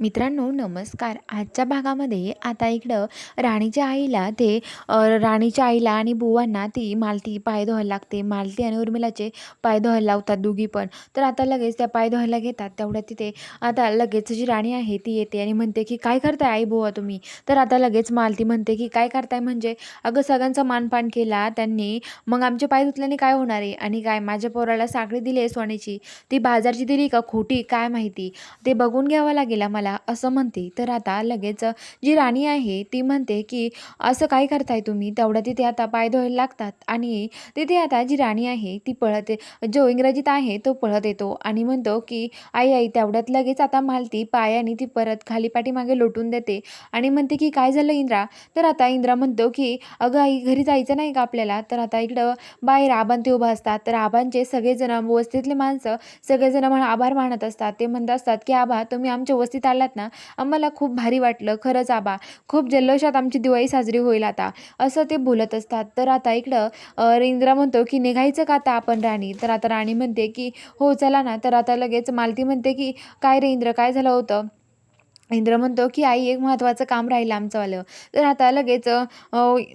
मित्रांनो नमस्कार. आजच्या भागामध्ये आता इकडं राणीच्या आईला ते राणीच्या आईला आणि बुवांना ती मालती पाय धुवायला लागते. मालती आणि उर्मिलाचे पाय धुवायला लावतात दोघी पण. तर आता लगेच त्या पाय धुवायला घेतात. तेवढ्या तिथे आता लगेच जी राणी आहे ती येते आणि म्हणते की काय करताय आई बुवा तुम्ही? तर आता लगेच मालती म्हणते की काय करताय? म्हणजे अगं सगळ्यांचा मानपान केला त्यांनी. मग आमचे पाय धुतल्याने काय होणार आहे? आणि काय माझ्या पोराला साखळी दिली आहे सोन्याची? ती बाजारची दिली का खोटी? काय माहिती? ते बघून घ्यावं लागेल आम्हाला असं म्हणते. तर आता लगेच जी राणी आहे ती म्हणते की असं काय करताय तुम्ही? तेवढं तिथे आता पाय धुवायला लागतात. आणि तिथे आता जी राणी आहे ती पळत जो इंग्रजीत आहे तो पळत येतो आणि म्हणतो की आई आई तेवढ्यात लगेच आता मालती पायाने ती परत खाली पाठीमागे लोटून देते. आणि म्हणते की काय झालं इंद्रा? तर आता इंद्रा म्हणतो की अगं आई घरी जायचं नाही का आपल्याला? तर आता इकडं बाहेर आबान ते उभा असतात. तर आबांचे सगळेजण वस्तीतले माणसं सगळेजण म्हणा आभार मानत असतात. ते म्हणत असतात की आबा तुम्ही आमच्या वस्तीत आलात ना आम्हाला खूप भारी वाटलं. खरंच आबा खूप जल्लोषात आमची दिवाळी साजरी होईल आता. असं ते बोलत असतात. तर आता इकडं अ, इंद्रा म्हणतो की निघायचं का आता आपण राणी? तर आता राणी म्हणते की हो चला ना. तर आता लगेच मालती म्हणते की काय रे इंद्र काय झालं होतं? इंद्र म्हणतो की आई एक महत्त्वाचं काम राहिलं आमचंवालं तर आता लगेच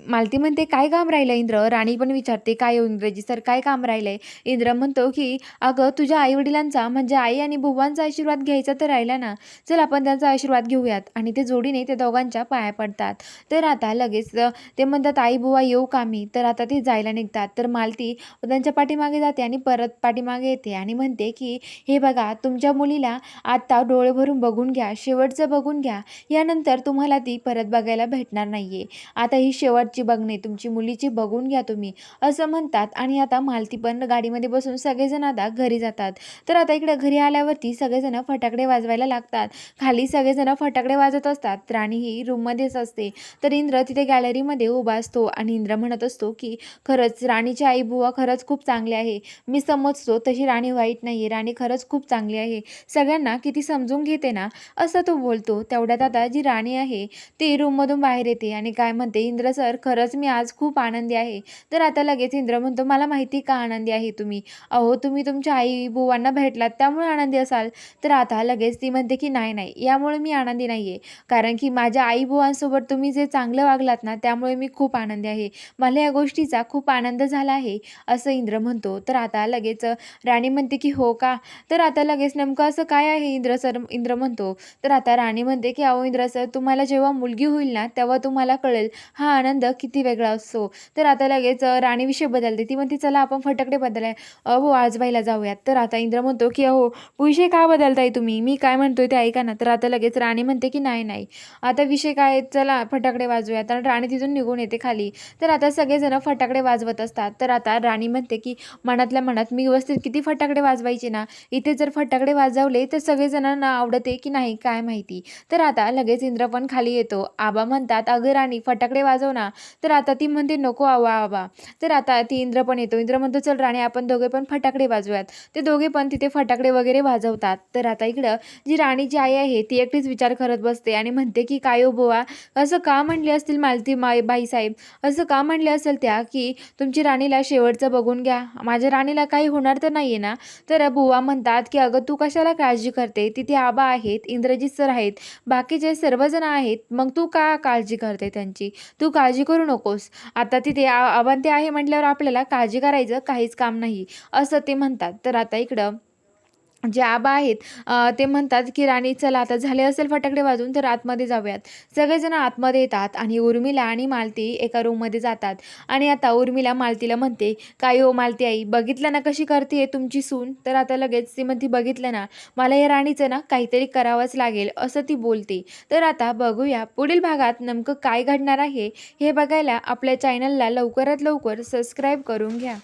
मालती म्हणते काय काम राहिलं इंद्र? राणी पण विचारते काय हो इंद्रजी इंग्रजी सर काय काम राहिलं आहे इंद्र म्हणतो की अगं तुझ्या आईवडिलांचा म्हणजे आई आणि बुवांचा आशीर्वाद घ्यायचा तर राहिला ना. चल आपण त्यांचा आशीर्वाद घेऊयात. आणि ते जोडीने ते दोघांच्या पाया पडतात. तर आता लगेच ते म्हणतात आई बुवा येऊ कामी तर आता ते जायला निघतात. तर मालती त्यांच्या पाठीमागे जाते आणि परत पाठीमागे येते आणि म्हणते की हे बघा तुमच्या मुलीला आत्ता डोळे भरून बघून घ्या. शेवटचं बघून घ्या. यानंतर तुम्हाला ती परत बघायला भेटणार नाही आहे आता ही शेवटची बघणे तुमची मुलीची बघून घ्या तुम्ही. असं म्हणतात आणि आता मालती पण गाडीमध्ये बसून सगळेजण आता घरी जातात. तर आता इकडे घरी आल्यावरती सगळेजण फटाकडे वाजवायला लागतात. खाली सगळेजण फटाकडे वाजत असतात. राणी ही रूममध्येच असते. तर इंद्र तिथे गॅलरीमध्ये उभा असतो आणि इंद्र म्हणत असतो की खरंच राणीची आई बुवा खरंच खूप चांगली आहे. मी समजतो तशी राणी वाईट नाही आहे राणी खरंच खूप चांगली आहे. सगळ्यांना किती समजून घेते ना? असं तो बोल बोलतो तेवढ्यात आता जी राणी आहे ती रूममधून बाहेर येते आणि काय म्हणते इंद्र सर खरंच मी आज खूप आनंदी आहे. तर आता लगेच इंद्र म्हणतो मला माहिती का आनंदी आहे तुम्ही? अहो तुम्ही तुमच्या आई बुवांना भेटलात त्यामुळे आनंदी असाल. तर आता लगेच ती म्हणते की नाही नाही यामुळे मी आनंदी नाही आहे कारण की माझ्या आई बुवांसोबत तुम्ही जे चांगलं वागलात ना त्यामुळे मी खूप आनंदी आहे. मला या गोष्टीचा खूप आनंद झाला आहे असं इंद्र म्हणतो. तर आता लगेच राणी म्हणते की हो का? तर आता लगेच नेमकं असं काय आहे इंद्र सर इंद्र म्हणतो. तर आता राणी म्हणते की अहो इंद्र सर तुम्हाला जेव्हा मुलगी होईल ना तेव्हा तुम्हाला कळेल हा आनंद किती वेगळा असतो. तर आता लगेच राणीविषयी राणी विषय बदलते. ती म्हणते चला आपण फटाकडे बदलाय अहो आजबाईला जाऊयात. तर आता इंद्र म्हणतो की अहो विषय का बदलताय तुम्ही? मी काय म्हणतोय ते ऐका ना. तर आता लगेच राणी म्हणते की नाही नाही. आता विषय काय चला फटाकडे वाजवूयात. आणि राणी तिथून निघून येते खाली. तर आता सगळेजण फटाकडे वाजवत असतात. तर आता राणी म्हणते की मनातल्या मनात मी व्यवस्थित किती फटाकडे वाजवायचे ना? इथे जर फटाकडे वाजवले तर सगळेजणांना आवडते की नाही काय माहिती? तर आता लगेच इंद्र पण खाली येतो. आबा म्हणतात अगं राणी फटाकडे वाजव ना. तर आता ती म्हणते नको आवा आबा. तर आता ती इंद्र पण येतो. इंद्र म्हणतो चल राणी आपण दोघे पण फटाकडे वाजवूयात. ते दोघे पण तिथे फटाकडे वगैरे वाजवतात. तर आता इकडं जी राणीची आई आहे ती एकटीच विचार करत बसते आणि म्हणते की काय हो बुवा असं का म्हणले असतील मालती माय बाईसाहेब? असं का म्हणले असेल त्या की तुमची राणीला शेवटचं बघून घ्या? माझ्या राणीला काही होणार तर नाही आहे ना? तर बुवा म्हणतात की अगं तू कशाला काळजी करते? तिथे आबा आहेत इंद्रजित सर आहेत. बाकीचे सर्वजण आहेत मग तू का काळजी करते त्यांची? तू काळजी करू नकोस. आता तिथे आ- आव्हान ते आहे म्हटल्यावर आपल्याला काळजी करायचं काहीच काम नाही. असं ते म्हणतात. तर आता इकडं जे आबा आहेत ते म्हणतात की राणी चला आता झाले असेल फटाकडे वाजून तर आतमध्ये जाऊयात. सगळेजण आतमध्ये येतात आणि उर्मिला आणि मालती एका रूममध्ये जातात. आणि आता उर्मिला मालतीला म्हणते काय हो मालती आई बघितलं ना कशी करते तुमची सून? तर आता लगेच ती म्हणते बघितलं ना मला या राणीचं ना काहीतरी करावंच लागेल असं ती बोलते. तर आता बघूया पुढील भागात नेमकं काय घडणार आहे हे बघायला आपल्या चॅनलला लवकरात लवकर सबस्क्राईब करून घ्या.